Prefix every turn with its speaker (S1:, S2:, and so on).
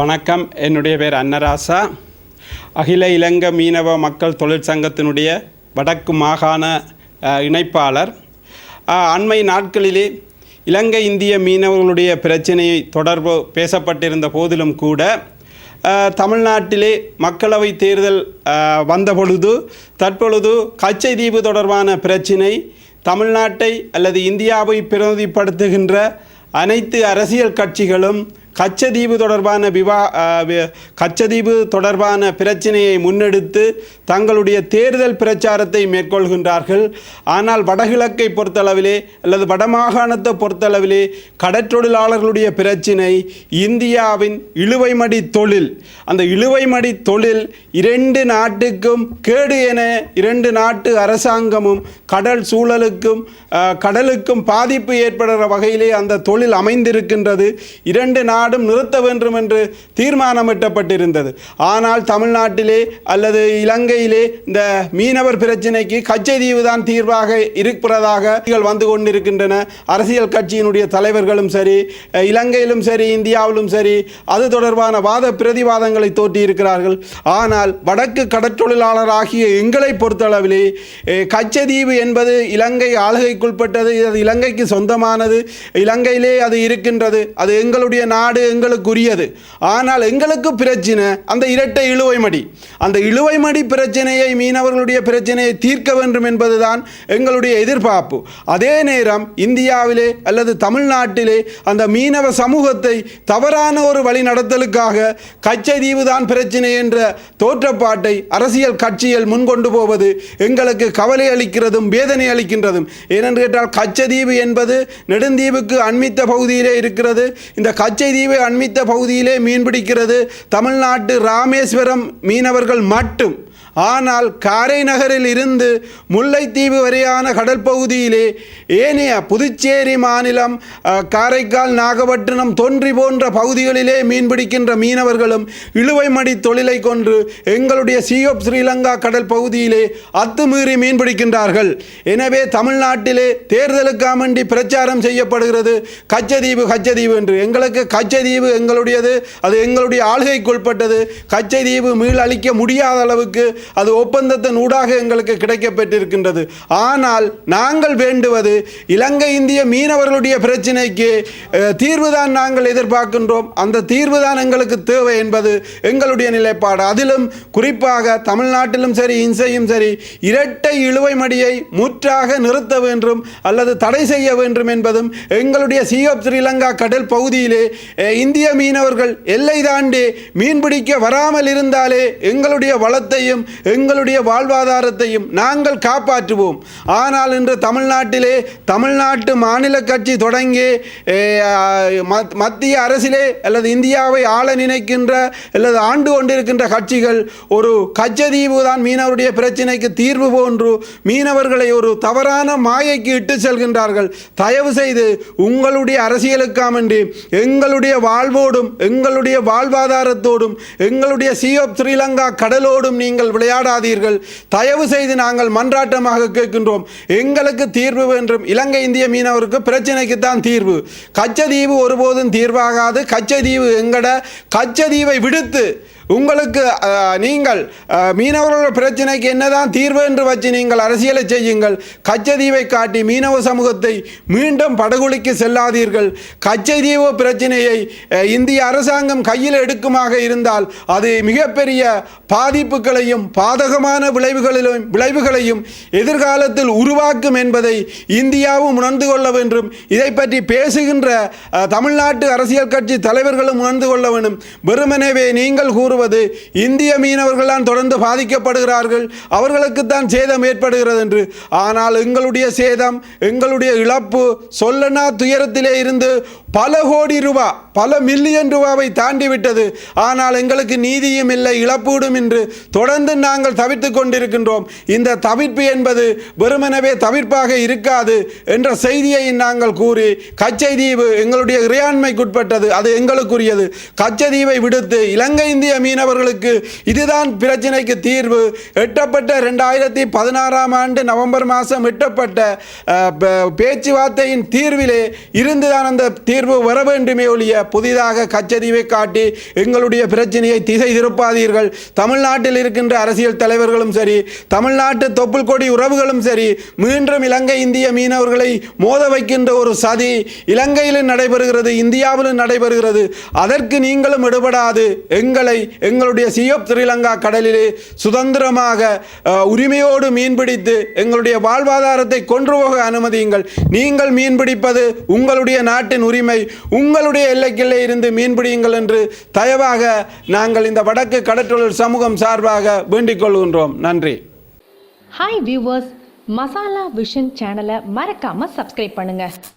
S1: வணக்கம். என்னுடைய பேர் அன்னராசா. அகில இலங்கை மீனவ மக்கள் தொழிற்சங்கத்தினுடைய வடக்கு மாகாண இணைப்பாளர். அண்மை நாட்களிலே இலங்கை இந்திய மீனவர்களுடைய பிரச்சனையை தொடர்பு பேசப்பட்டிருந்த போதிலும் கூட தமிழ்நாட்டிலே மக்களவை தேர்தல் வந்தபொழுது தற்பொழுது கச்சை தீவு தொடர்பான பிரச்சினை தமிழ்நாட்டை அல்லது இந்தியாவை பிரதிப்படுத்துகின்ற அனைத்து அரசியல் கட்சிகளும் கச்சதீவு தொடர்பான விவா வி- கச்சதீவு தொடர்பான பிரச்சனையை முன்னெடுத்து தங்களுடைய தேர்தல் பிரச்சாரத்தை மேற்கொள்கின்றார்கள். ஆனால் வடகிழக்கை பொறுத்தளவிலே அல்லது வடமாகாணத்தை பொறுத்தளவிலே கடற்றொழிலாளர்களுடைய பிரச்சினை இந்தியாவின் இழுவைமடி தொழில். அந்த இழுவைமடி தொழில் இரண்டு நாட்டுக்கும் கேடு என இரண்டு நாட்டு அரசாங்கமும் கடல் சூழலுக்கும் கடலுக்கும் பாதிப்பு ஏற்படுகிற வகையிலே அந்த தொழில் அமைந்திருக்கின்றது. இரண்டு நாடும் நிறுத்த வேண்டும் என்று தீர்மானமிட்டப்பட்டிருந்தது. ஆனால் தமிழ்நாட்டிலே அல்லது இலங்கையிலே இந்த மீனவர் பிரச்சினைக்கு கச்சைதீவு தான் தீர்வாக இருக்கிறதாக வந்து கொண்டிருக்கின்றன. அரசியல் கட்சியினுடைய தலைவர்களும் சரி இலங்கையிலும் சரி இந்தியாவிலும் சரி அது தொடர்பான வாத பிரதிவாதங்களை தோற்றியிருக்கிறார்கள். ஆனால் வடக்கு கடற்றொழிலாளராகிய எங்களை பொறுத்தளவிலே கச்சதீவு என்பது இலங்கை ஆளுகைக்குட்பட்டது இது இலங்கைக்கு சொந்தமானது இலங்கையிலே அது இருக்கின்றது அது எங்களுடைய நாடு எங்களுக்குரியது. ஆனால் எங்களுக்கு பிரச்சனை அந்த இரட்டை இழுவைமடி அந்த இழுவைமடி பிரச்சனையை மீனவர்களுடைய பிரச்சனையை தீர்க்க வேண்டும் என்பதுதான் எங்களுடைய எதிர்பார்ப்பு. அதே நேரம் இந்தியாவிலே அல்லது தமிழ்நாட்டிலே அந்த மீனவ சமூகத்தை தவறான ஒரு வழி நடத்தலுக்காக கச்சைதீவு தான் பிரச்சனை என்ற தோற்றப்பாட்டை அரசியல் கட்சிகள் முன்கொண்டு போவது எங்களுக்கு கவலை அளிக்கிறதும் வேதனை அளிக்கின்றதும். ஏனென்று கேட்டால் கச்சதீவு என்பது நெடுந்தீவுக்கு அண்மித்த பகுதியிலே இருக்கிறது. இந்த கச்சை கச்சைதீவை அண்மித்த பகுதியிலே மீன்பிடிக்கிறது தமிழ்நாட்டு ராமேஸ்வரம் மீனவர்கள் மட்டும். ஆனால் காரை நகரில் இருந்து முல்லைத்தீவு வரையான கடல் பகுதியிலே ஏனைய புதுச்சேரி மாநிலம் காரைக்கால் நாகப்பட்டினம் தொன்றி போன்ற பகுதிகளிலே மீன்பிடிக்கின்ற மீனவர்களும் இழுவைமடி தொழிலை கொன்று எங்களுடைய சியோப் ஸ்ரீலங்கா கடல் பகுதியிலே அத்துமீறி மீன்பிடிக்கின்றார்கள் எனவே தமிழ்நாட்டிலே தேர்தலுக்காமண்டி பிரச்சாரம் செய்யப்படுகிறது. கச்சதீவு கச்சதீவு என்று. எங்களுக்கு கச்சதீவு எங்களுடையது. அது எங்களுடைய ஆளுகைக்குட்பட்டது கச்சதீவு மீளழிக்க முடியாத அளவுக்கு அது ஒப்பந்தத்தின் ஊடாக எங்களுக்கு கிடைக்கப்பட்டிருக்கின்றது. ஆனால் நாங்கள் வேண்டுவது இலங்கை இந்திய மீனவர்களுடைய பிரச்சினைக்கு தீர்வுதான் நாங்கள் எதிர்பார்க்கின்றோம். அந்த தீர்வுதான் எங்களுக்கு தேவை என்பது எங்களுடைய நிலைப்பாடு. அதிலும் குறிப்பாக தமிழ்நாட்டிலும் சரி இன்சையும் சரி இரட்டை இழுவை மடியை முற்றாக நிறுத்த வேண்டும் அல்லது தடை செய்ய வேண்டும் என்பதும் எங்களுடைய சி சியோப் ஸ்ரீலங்கா கடல் பகுதியிலே இந்திய மீனவர்கள் எல்லை தாண்டி மீன்பிடிக்க வராமல் இருந்தாலே எங்களுடைய வளத்தையும் எங்களுடைய வாழ்வாதாரத்தையும் நாங்கள் காப்பாற்றுவோம். ஆனால் இன்று தமிழ்நாட்டிலே தமிழ்நாட்டு மாநில கட்சி தொடங்கி மத்திய அரசிலே அல்லது இந்தியாவை ஆள நினைக்கின்ற அல்லது ஆண்டு கொண்டிருக்கின்ற கட்சிகள் ஒரு கச்சதீவு தான் மீனவருடைய பிரச்சினைக்கு தீர்வு போன்று மீனவர்களை ஒரு தவறான மாயைக்கு இட்டு செல்கின்றார்கள். தயவு செய்து உங்களுடைய அரசியலுக்காமன்றி எங்களுடைய வாழ்வோடும் எங்களுடைய வாழ்வாதாரத்தோடும் எங்களுடைய சி ஆஃப் ஸ்ரீலங்கா கடலோடும் நீங்கள் விளையாடாதீர்கள். தயவு செய்து நாங்கள் மன்றாட்டமாக கேட்கின்றோம். எங்களுக்கு தீர்வு வேண்டும் இலங்கை இந்திய மீனவருக்கு பிரச்சனைக்கு தான் தீர்வு. கச்சதீவு ஒருபோதும் தீர்வாகாது. கச்சதீவு எங்கட? கச்சதீவை விடுத்து உங்களுக்கு நீங்கள் மீனவர்களோட மீனவர்கள் பிரச்சனைக்கு என்னதான் தீர்வு என்று வச்சு நீங்கள் அரசியலை செய்யுங்கள். கச்சதீவை காட்டி மீனவ சமூகத்தை மீண்டும் படுகொலிக்கு செல்லாதீர்கள். கச்சதீவு பிரச்சனையை இந்திய அரசாங்கம் கையில் எடுக்குமாக இருந்தால் அது மிகப்பெரிய பாதிப்புகளையும் பாதகமான விளைவுகளிலும் விளைவுகளையும் எதிர்காலத்தில் உருவாக்கும் என்பதை இந்தியாவும் உணர்ந்து கொள்ள வேண்டும். இதை பற்றி பேசுகின்ற தமிழ்நாட்டு அரசியல் கட்சி தலைவர்களும் உணர்ந்து கொள்ள வேண்டும். வெறுமனவே நீங்கள் கூறுவது வருவது இந்திய மீனவர்கள்தான் தொடர்ந்து பாதிக்கப்படுகிறார்கள். அவர்களுக்குத்தான் சேதம் ஏற்படுகிறது என்று. ஆனால் எங்களுடைய சேதம் எங்களுடைய இழப்பு சொல்லனா துயரத்திலே இருந்து பல கோடி ரூபா பல மில்லியன் ரூபாவை தாண்டி விட்டது ஆனால் எங்களுக்கு நீதியும் இல்லை இழப்பீடும் என்று தொடர்ந்து நாங்கள் தவிர்த்து கொண்டிருக்கின்றோம். இந்த தவிர்ப்பு என்பது வெறுமனவே தவிர்ப்பாக இருக்காது என்ற செய்தியை நாங்கள் கூறி கச்சை தீவு எங்களுடைய இறையாண்மைக்குட்பட்டது அது எங்களுக்குரியது. கச்சதீவை விடுத்து இலங்கை இந்திய மீனவர்களுக்கு இதுதான் பிரச்சனைக்கு தீர்வு. எட்டப்பட்ட ரெண்டாயிரத்தி பதினாறாம் ஆண்டு நவம்பர் மாதம் எட்டப்பட்ட பேச்சுவார்த்தையின் தீர்விலே இருந்துதான் அந்த தீர்வு வர வேண்டுமே ஒழிய புதிதாக கச்சதீவை காட்டி எங்களுடைய பிரச்சனையை திசை திருப்பாதீர்கள். தமிழ்நாட்டில் இருக்கின்ற அரசியல் தலைவர்களும் சரி தமிழ்நாட்டு தொப்புள் கொடி உறவுகளும் சரி மீண்டும் இலங்கை இந்திய மீனவர்களை மோத வைக்கின்ற ஒரு சதி இலங்கையிலும் நடைபெறுகிறது இந்தியாவிலும் நடைபெறுகிறது. அதற்கு நீங்களும் எடுபடாது. எங்களை எங்களுடைய சியோப் ஸ்ரீலங்கா கடலிலே சுதந்திரமாக உரிமையோடு மீன்பிடித்து எங்களுடைய வாழ்வாதாரத்தை கொன்று போக அனுமதியுங்கள். நீங்கள் மீன்பிடிப்பது உங்களுடைய நாட்டின் உரிமை. உங்களுடைய எல்லைக்கிள்ளே இருந்து மீன்பிடியுங்கள் என்று தயவாக நாங்கள் இந்த வடக்கு கடற்றொழில் சமூகம் சார்பாக வேண்டிக் கொள்கின்றோம். நன்றி.
S2: ஹாய் வியூவர்ஸ் மசாலா விஷன் சேனலை மறக்காமல் சப்ஸ்கிரைப் பண்ணுங்கள்